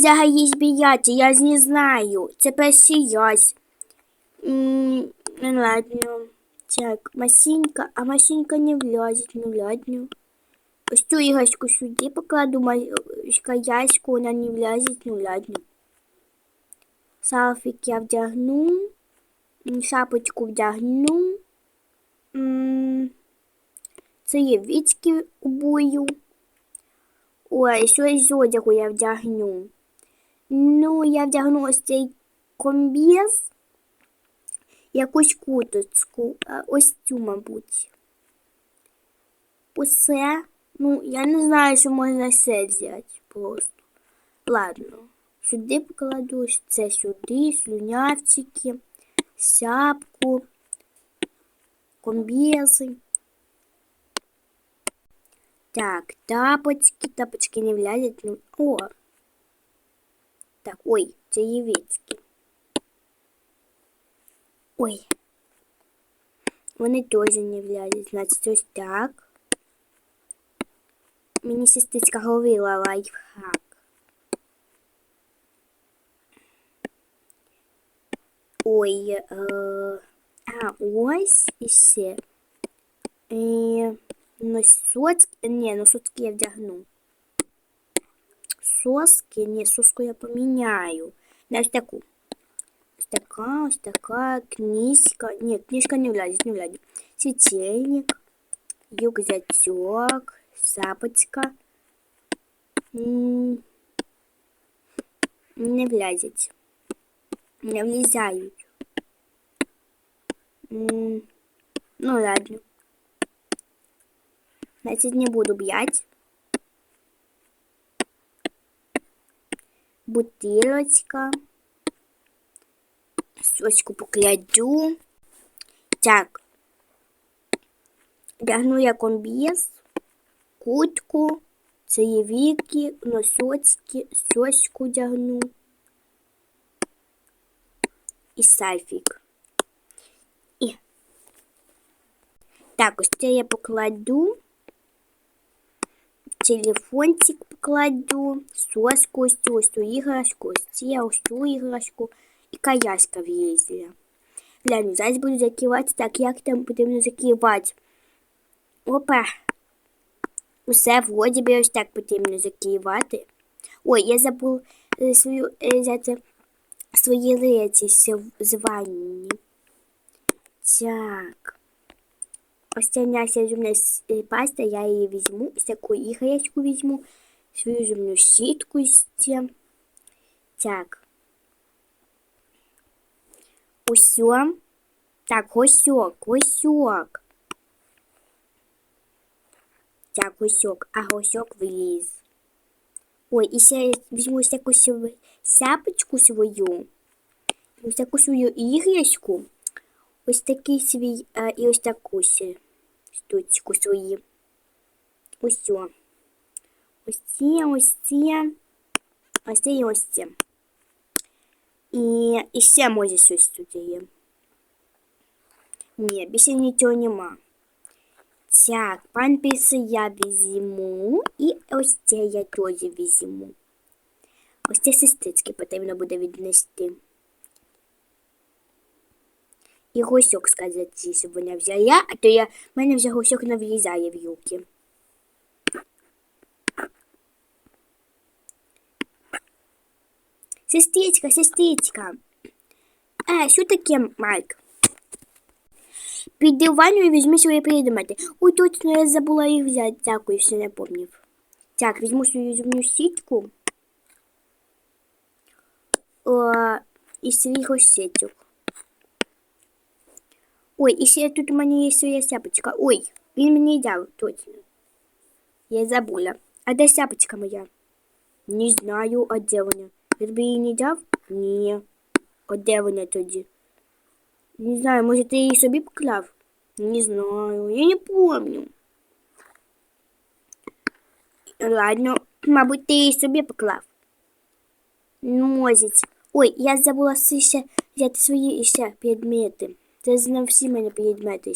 взагалі збіяти, я ж не знаю. Це перший Ну ладно. Так, Масінька, а Масінька не влазить, ну ладно. Ось цю іграшку сюди покладу, Маська яську, вона не влазить, ну ладно. Салфік я вдягну. Шапочку вдягну. Це є віцьки у. Ой, щось з одягу я вдягну. Ну, я вдягну цей комбіз. Якусь куточку. Ось цю, мабуть. Усе. Ну, я не знаю, що можна все взяти просто. Ладно. Сюди покладусь, це сюди, слюнявчики, сяпку, комбези. Так, тапочки, тапочки не влазять. Ну, о. Так, ой, це євицькі. Ой. Вони теж не влазять. Значить, ось так. Мені сестричка говорила лайфхак. Ой, е, а ось і ще. Е, носочки, ні, носочки я вдягну. Соски, ні, соску я поміняю. На ось таку. Ось така, ось така, книжка. Ні, книжка не влазить, не влазить. Светильник, рюкзачок, сапочка. М, Не влазять. Не влізають. М, Ну ладно. Значит, не буду б'ять. Бутилочка. Соску покладу. Так. Вдягну я комбіз, кутку, цеєвіки, носочки, соску вдягну. І сальфік. І. Так, ось це я покладу. Телефончик покладу, соску, ось цю, ось цю іграшку, ось це, ось цю іграшку і каяшка влізла. Гляну, зараз буду закривати, так, як там потрібно закривати. Опа. Усе вроді би ось так потрібно закривати. Ой, я забув е, свою е, взяти свої речі з- з. Так. Ось ця наша зубна с- е, паста, я візьму, ось таку іграшку візьму, свою зубну щітку ще. Так. Усьо. Так, госьок, госьок. Так, госьок, а госьок вліз. Ой, і ще візьму сю- сяпочку свою. Таку свою іграшку. Ось такий свій а, і ось таку штучку свої. Ось о. Ось ці, ось ці. Ось ці і ось ці. І, і ще може щось тут є. Ні, більше нічого нема. Так, памперси я візьму. І ось це я теж візьму. Ось це сестрички потрібно буде віднести. І гусьок сказати, щоб вона взяла, а то я, в мене вже гусьок не влізає в юки. Сестричка, сестричка. Е, що таке, Майк? Піди в ванну і візьми свої предмети. Ой, точно, я забула їх взяти. Дякую, все не помнив. Так, візьму свою зубну сітку. О, і свій госетик. Ой, і ще тут у мене є своя сяпочка. Ой, він мені дав, точно. Я забула. А де сяпочка моя? Не знаю, а де вона? Він би її не дав? Ні. А де вона тоді? Не знаю, може ти її собі поклав? Не знаю, я не помню. Ладно, мабуть, ти її собі поклав. Ну, Може. Ой, я забула ще взяти свої ще предмети. Це знав всі мене предмети.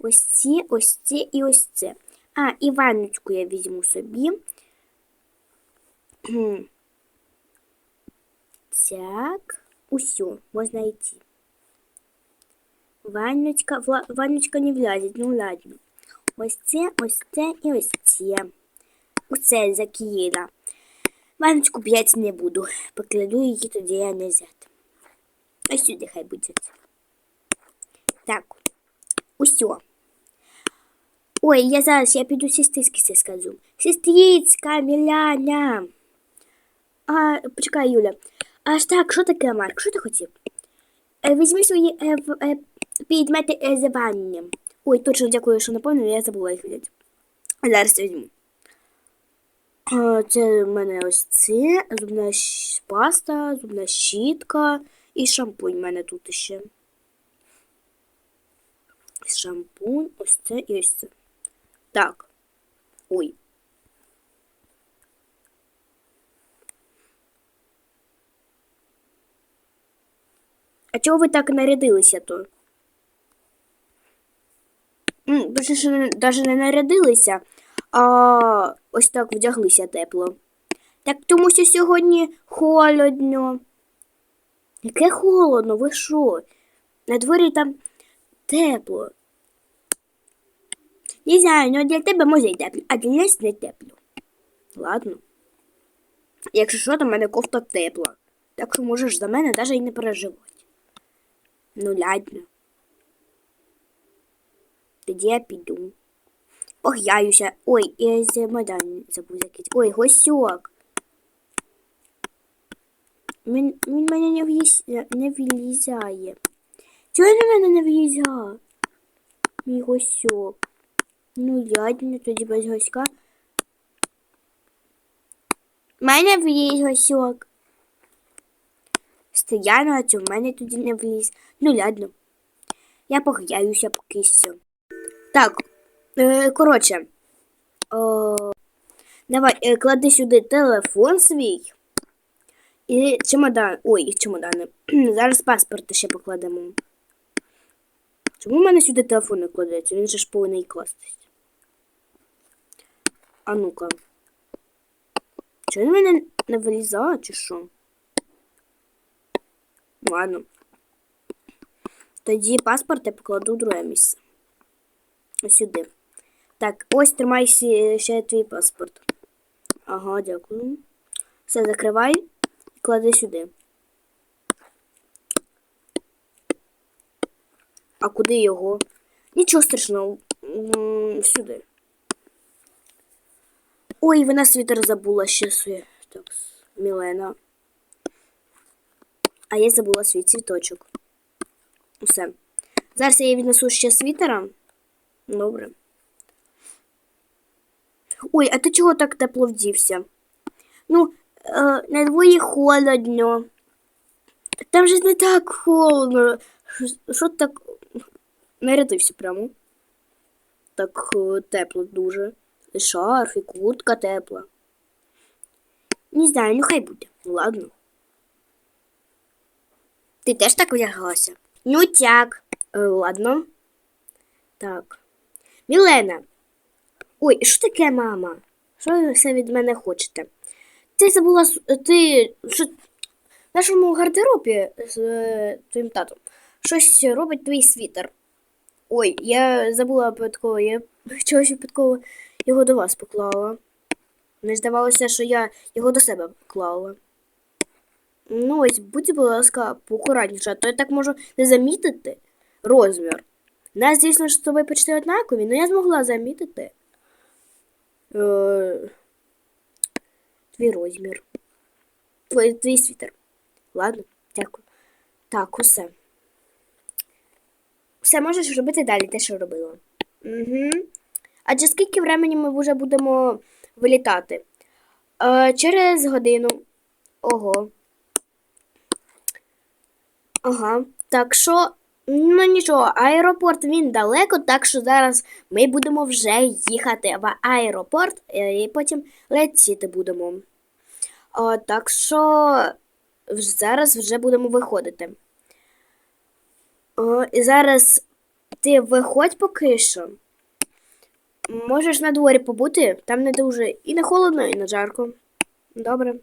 Ось ці, ось ці і ось це. А, і ванночку я візьму собі. Так, усьо, можна йти. Ванночка, вла, ванночка не влазить, ну ладно. Ось це, ось це і ось це. Усе закиїла. Ванночку п'ять не буду. Покладу її тоді я назад. Ось сюди хай буде. Так, усьо. Ой, я зараз я піду сестричці скажу. Сестричка, Міляня. А, почекай, Юля. Аж так, що таке, Марк? Що ти хотів? Е, Візьми свої е, е, підмети е, за ванням. Ой, точно дякую, що напомнили, я забула їх взяти. Зараз візьму. Е, Це в мене ось це, зубна паста, зубна щітка і шампунь в мене тут ще. Шампунь, ось це і ось це. Так. Ой. А чого ви так нарядилися то? Ви ж навіть не нарядилися, а ось так вдяглися тепло. Так тому що сьогодні холодно. Яке холодно, ви що? На дворі там тепло. Не знаю, ну для тебе може й тепло, а для нас не тепло. Ладно. Якщо що, то в мене кофта тепла. Так що можеш за мене навіть і не переживати. Ну, ладно. Тоді я піду. Пограюся. Ой, я чемодан забув закрити. Ой, госьок. Він, він мене не, вліз, не влізає. Чого на мене не влізає? Мій госьок. Ну, ладно, тоді без госька. В мене вліз госьок. Стояно, а цього в мене тоді не вліз. Ну, ладно. Я пограюся поки що. Так, е, коротше. О, давай, е, клади сюди телефон свій. І чемодан. Ой, чемодани. Зараз паспорт ще покладемо. Чому в мене сюди телефон не кладеться? Він же ж повинен кластись. А ну-ка. Чого він мене не вилізає, чи що? Ладно. Тоді паспорт я покладу в друге місце. Ось сюди. Так, ось тримай ще твій паспорт. Ага, дякую. Все, закривай і клади сюди. А куди його? Нічого страшного. Сюди. Ой, вона світер забула ще свій. Так, Мілена. А я забула свій цвіточок. Усе. Зараз я їй віднесу ще світера. Добре. Ой, а ти чого так тепло вдівся? Ну, е, на дворі холодно. Там же не так холодно. Що так нарядився прямо? Так е, тепло дуже. І шарф, і куртка тепла. Не знаю, ну хай буде. Ладно. Ти теж так вдягалася? Ну так. Е, ладно. Так. Мілена. Ой, що таке, мама? Що ви все від мене хочете? Ти забула ти що в нашому гардеробі з е, твоїм татом щось робить твій світер. Ой, я забула випадково, я чогось випадково його до вас поклала. Мені здавалося, що я його до себе поклала. Ну, ось, будь, будь ласка, поакуратніше, а то я так можу не замітити розмір. Нас, звісно, з тобою почти однакові, але я змогла замітити. Е, твій розмір. Твій, твій світер. Ладно, дякую. Так, усе. Все можеш робити далі, те, що робила. Угу. Адже скільки времени ми вже будемо вилітати? Е, через годину. Ого. Ага. Так що, ну нічого, аеропорт він далеко, так що зараз ми будемо вже їхати в аеропорт е, і потім летіти будемо. А, так що зараз вже будемо виходити. О, і зараз ти виходь поки що. Можеш на дворі побути, там не дуже і не холодно, і не жарко. Добре.